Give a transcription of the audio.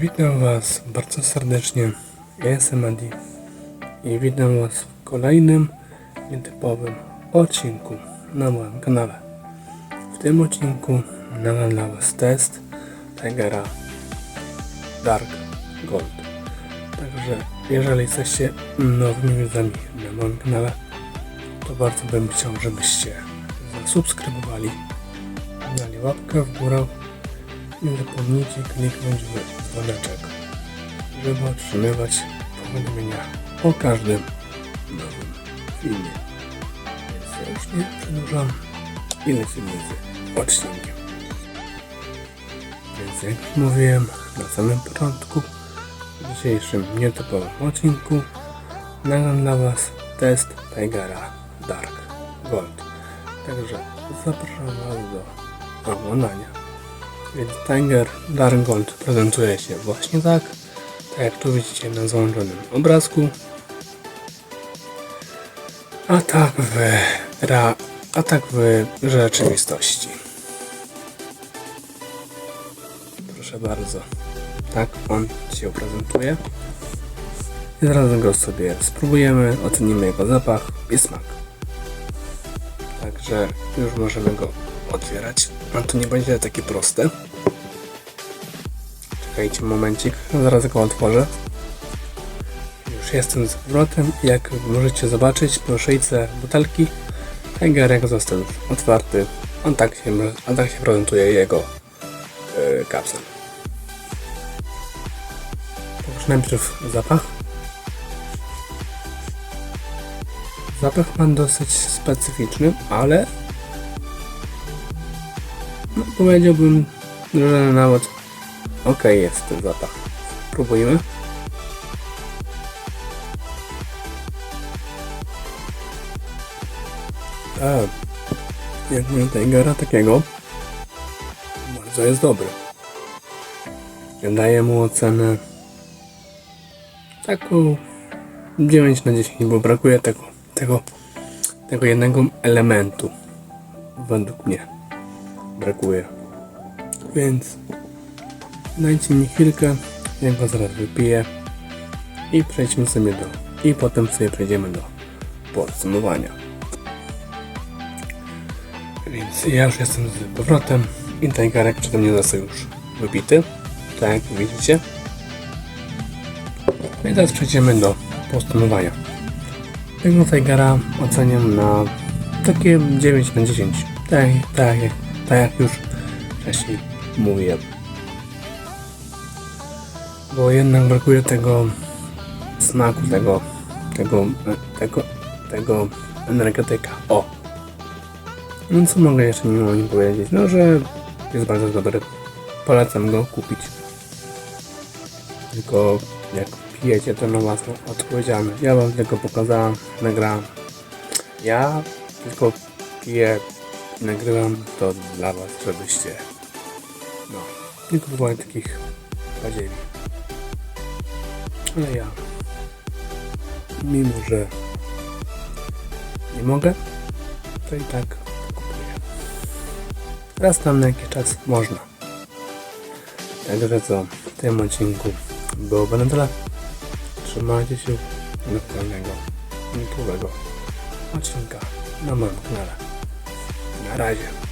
Witam Was bardzo serdecznie. Ja jestem Adi i witam Was w kolejnym nietypowym odcinku na moim kanale. W tym odcinku nagram dla Was test Tigera Dark Gold. Także jeżeli jesteście nowymi widzami na moim kanale, to bardzo bym chciał, żebyście zasubskrybowali, dali łapkę w górę nie zapomnijcie kliknąć w dzwoneczek, żeby otrzymywać powiadomienia o każdym nowym filmie. Więc ja już nie przedłużam i lecimy z odcinkiem. Więc jak już mówiłem na samym początku, w dzisiejszym nietypowym odcinku nagram dla Was test Tigera Dark Gold. Także zapraszam Was do oglądania. Więc Tiger Gold prezentuje się właśnie tak, tak jak tu widzicie na załączonym obrazku. A tak w, ra, a tak w rzeczywistości. Proszę bardzo, tak on się prezentuje. I zaraz go sobie spróbujemy, ocenimy jego zapach i smak. Także już możemy go otwierać. A to nie będzie takie proste. Czekajcie momencik, zaraz go otworzę. Już jestem z powrotem. Jak możecie zobaczyć po szyjce butelki, Tigerek został już otwarty. On tak się, on tak się prezentuje jego yy, kapsel. Także najpierw zapach. Zapach ma dosyć specyficzny, ale no, powiedziałbym, że nawet ok jest ten zapach. Próbujmy. Tak, jak na Tigera takiego, bardzo jest dobry. Daję mu ocenę taką 9 na 10, bo brakuje tego, tego, tego jednego elementu według mnie brakuje. Więc dajcie mi chwilkę, ja go zaraz wypiję i przejdźmy sobie do i potem sobie przejdziemy do podsumowania. Więc ja już jestem z powrotem i Tigerek przede mnie został już wypity, tak jak widzicie. No i teraz przejdziemy do podsumowania. Tego Tigera oceniam na takie 9 na 10. Tak, tak, jak, tak jak już wcześniej mówiłem. Bo jednak brakuje tego smaku, tego, tego, tego, tego energetyka. O! No co mogę jeszcze mimo nim powiedzieć? No, że jest bardzo dobry. Polecam go kupić. Tylko jak pijecie, to na własną odpowiedzialność. Ja wam tylko pokazałem, nagrałem. Ja tylko piję, nagrywam to dla was, żebyście no, nie kupowali takich podzieli. Ale ja mimo, że nie mogę, to i tak kupuję. Raz tam na jakiś czas można. Także co, w tym odcinku byłoby na tyle. Trzymajcie się do kolejnego YouTube'owego odcinka na moim kanale. Na razie.